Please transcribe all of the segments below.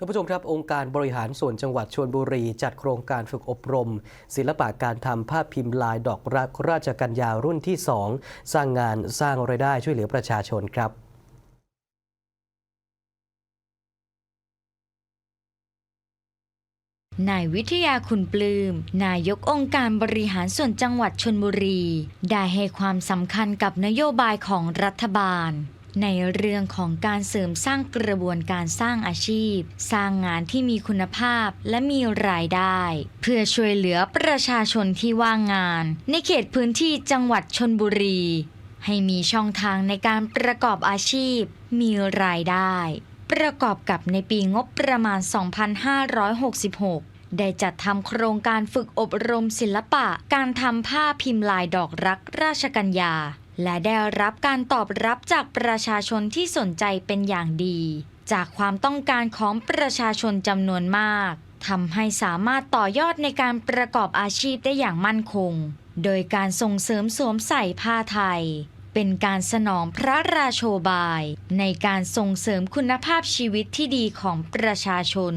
ท่านผู้ชมครับองค์การบริหารส่วนจังหวัดชลบุรี จัดโครงการฝึกอบรม ศิลปะการทำภาพพิมพ์ลายดอกรักราชกัญญารุ่นที่ 2 สร้างงานสร้างรายได้ช่วยเหลือประชาชนครับนายวิทยาคุณปลืม้ม นายกองค์การบริหารส่วนจังหวัดชนบุรี ได้ให้ความสำคัญกับนโยบายของรัฐบาล ในเรื่องของการเสริมสร้างกระบวนการสร้างอาชีพ สร้างงานที่มีคุณภาพและมีรายได้ เพื่อช่วยเหลือประชาชนที่ว่างงาน ในเขตพื้นที่จังหวัดชนบุรี ให้มีช่องทางในการประกอบอาชีพ มีรายได้ ประกอบกับในปีงบประมาณ 2566 ได้จัดทำโครงการฝึกอบรมศิลปะ การทำผ้าพิมพ์ลายดอกรักราชกัญญา และได้รับการตอบรับจากประชาชนที่สนใจเป็นอย่างดี จากความต้องการของประชาชนจำนวนมากทำให้สามารถต่อยอดในการประกอบอาชีพได้อย่างมั่นคง โดยการส่งเสริมสวมใส่ผ้าไทย เป็นการสนองพระราโชบาย ในการส่งเสริมคุณภาพชีวิตที่ดีของประชาชน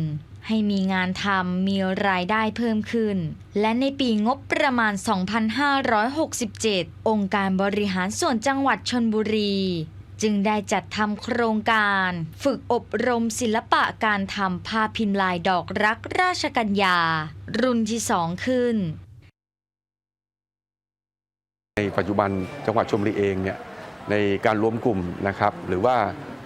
ให้มีงานทำมีรายได้เพิ่มขึ้น และในปีงบประมาณ 2567 องค์การบริหารส่วนจังหวัดชนบุรี จึงได้จัดทำโครงการ ฝึกอบรมศิลปะการทำผ้าพิมพ์ลายดอกรักราชกัญญา รุ่นที่สองขึ้น ในปัจจุบันจังหวัดชลบุรีเองเนี่ยในการรวมกลุ่มนะครับ หรือว่า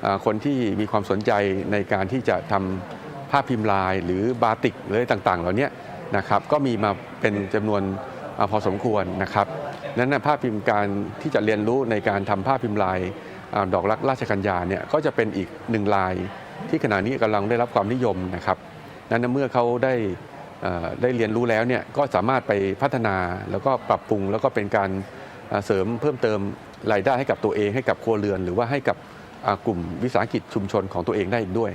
อ่าคนที่มีความสนใจในการที่จะทำ ภาพพิมพ์ลาย หรือบาติกหรือต่างๆ เหล่านี้นะครับก็มีมาเป็นจำนวนอพอสมควรนะครับนั้นนะภาพพิมพ์การที่จะเรียนรู้ในการทำภาพพิมพ์ลายอดอกรักราชกัญญาเนี่ยก็จะเป็นอีกหนึ่งลาย ที่ขณะนี้กำลังได้รับความนิยมนะครับนั้นนะเมื่อเขาได้ได้เรียนรู้แล้วเนี่ยก็สามารถไปพัฒนาแล้วก็ปรับปรุงแล้วก็เป็นการเสริมเพิ่มเติมรายได้ให้กับตัวเองให้กับครัวเรือน หรือว่าให้กับกลุ่มวิสาหกิจชุมชนของตัวเองได้อีกด้วย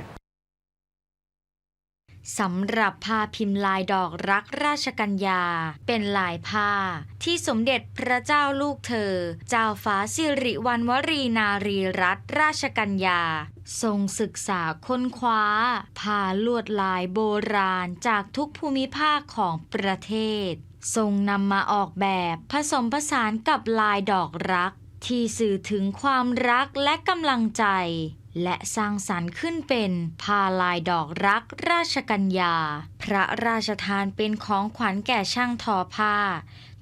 สำหรับผ้าพิมพ์ลายดอกรักราชกัญญา เป็นลายผ้า ที่สมเด็จพระเจ้าลูกเธอ เจ้าฟ้าสิริวัณวรีนารีรัตนราชกัญญา ทรงศึกษาค้นคว้าผ้าลวดลายโบราณจากทุกภูมิภาคของประเทศ ทรงนำมาออกแบบผสมผสานกับลายดอกรัก ที่สื่อถึงความรักและกำลังใจ และสร้างสรรค์ขึ้นเป็นผ้าลายดอกรักราชกัญญา พระราชทานเป็นของขวัญแก่ช่างทอผ้า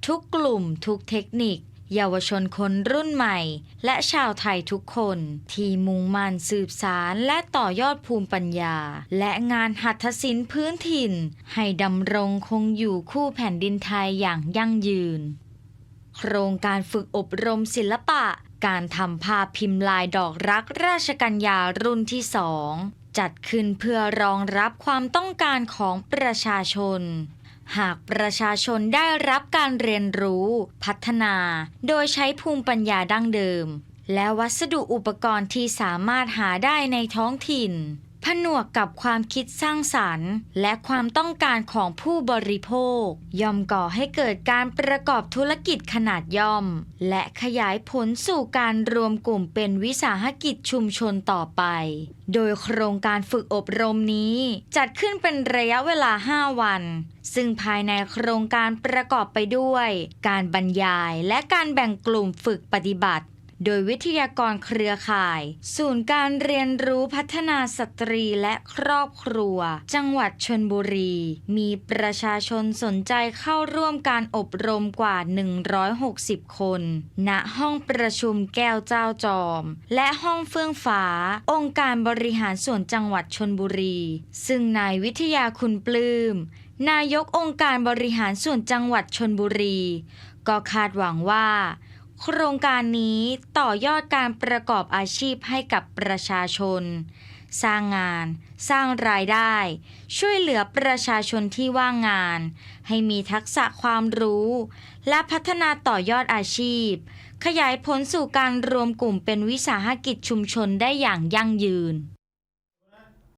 ทุกกลุ่มทุกเทคนิค เยาวชนคนรุ่นใหม่ และชาวไทยทุกคน ที่มุ่งมั่นสืบสารและต่อยอดภูมิปัญญา และงานหัตถศิลป์พื้นถิ่น ให้ดำรงคงอยู่คู่แผ่นดินไทยอย่างยั่งยืน โครงการฝึกอบรมศิลปะ การทำภาพพิมพ์ลายดอกรักราชกัญญารุ่นที่สองจัดขึ้นเพื่อรองรับความต้องการของประชาชน หากประชาชนได้รับการเรียนรู้ พัฒนา โดยใช้ภูมิปัญญาดั้งเดิม และวัสดุอุปกรณ์ที่สามารถหาได้ในท้องถิ่น ผนวกกับความคิดสร้างสรรค์ และความต้องการของผู้บริโภค ย่อมก่อให้เกิดการประกอบธุรกิจขนาดย่อม และขยายผลสู่การรวมกลุ่มเป็นวิสาหกิจชุมชนต่อไป โดยโครงการฝึกอบรมนี้ จัดขึ้นเป็นระยะเวลา 5 วัน ซึ่งภายในโครงการประกอบไปด้วย การบรรยายและการแบ่งกลุ่มฝึกปฏิบัติ โดยวิทยากรเครือข่าย ศูนย์การเรียนรู้พัฒนาสตรีและครอบครัว จังหวัดชนบุรี มีประชาชนสนใจเข้าร่วมการอบรมกว่า 160 คน ณ ห้องประชุมแก้วเจ้าจอม และห้องเฟื่องฟ้า องค์การบริหารส่วนจังหวัดชนบุรี ซึ่งนายวิทยาคุณปลื้ม นายกองค์การบริหารส่วนจังหวัดชนบุรี ก็คาดหวังว่า โครงการนี้ต่อยอดการประกอบอาชีพให้กับประชาชน สร้างงาน สร้างรายได้ ช่วยเหลือประชาชนที่ว่างงาน ให้มีทักษะความรู้ และพัฒนาต่อยอดอาชีพ ขยายผลสู่การรวมกลุ่มเป็นวิสาหกิจชุมชนได้อย่างยั่งยืน